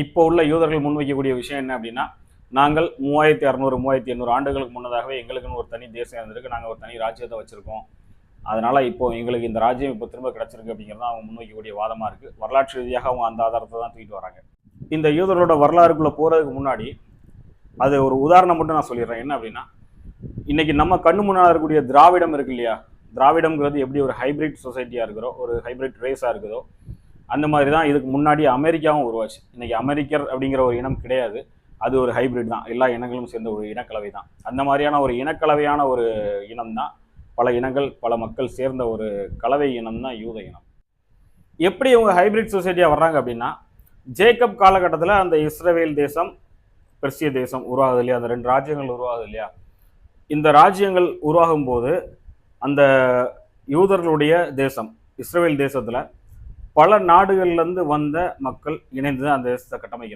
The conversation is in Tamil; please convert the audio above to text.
இப்போ உள்ள யூதர்கள் முன்வைக்கக்கூடிய விஷயம் என்ன அப்படின்னா நாங்கள் மூவாயிரத்தி அறநூறு மூவாயிரத்தி எண்ணூறு ஆண்டுகளுக்கு முன்னதாகவே எங்களுக்குன்னு ஒரு தனி தேசம் இருந்திருக்கு. நாங்கள் ஒரு தனி ராஜ்யத்தை வச்சுருக்கோம். அதனால் இப்போ எங்களுக்கு இந்த ராஜ்யம் இப்போ திரும்ப கிடச்சிருக்கு அப்படிங்கிறது அவங்க முன்வைக்கக்கூடிய வாதமாக இருக்குது வரலாற்று ரீதியாக அவங்க அந்த ஆதாரத்தை தான் தூக்கிட்டு வராங்க. இந்த யூதர்களோட வரலாறுக்குள்ளே போகிறதுக்கு முன்னாடி அது ஒரு உதாரணம் மட்டும் நான் சொல்லிடுறேன். என்ன அப்படின்னா இன்றைக்கி நம்ம கண்ணு முன்னால் இருக்கக்கூடிய திராவிடம் இருக்கு இல்லையா? திராவிடம்ங்கிறது எப்படி ஒரு ஹைபிரிட் சொசைட்டியாக இருக்கிறோ ஒரு ஹைபிரிட் ரேஸாக இருக்குதோ அந்த மாதிரி தான் இதுக்கு முன்னாடி அமெரிக்காவும் உருவாச்சு. இன்னைக்கு அமெரிக்கர் அப்படிங்கிற ஒரு இனம் கிடையாது. அது ஒரு ஹைபிரிட் தான். எல்லா இனங்களும் சேர்ந்த ஒரு இனக்கலவை தான். அந்த மாதிரியான ஒரு இனக்கலவையான ஒரு இனம் தான். பல இனங்கள் பல மக்கள் சேர்ந்த ஒரு கலவை இனம் தான் யூத இனம். எப்படி இவங்க ஹைபிரிட் சொசைட்டியாக வர்றாங்க அப்படின்னா ஜேக்கப் காலகட்டத்தில் அந்த இஸ்ரேல் தேசம் பெர்சிய தேசம் உருவாகுது இல்லையா? அந்த ரெண்டு ராஜ்யங்கள் உருவாகுது இல்லையா? இந்த ராஜ்யங்கள் உருவாகும் போது அந்த யூதர்களுடைய தேசம் இஸ்ரேல் தேசத்தில் பல நாடுகள்லேருந்து வந்த மக்கள் இணைந்து தான் அந்த தேசத்தை கட்டமைக்கிறாங்க.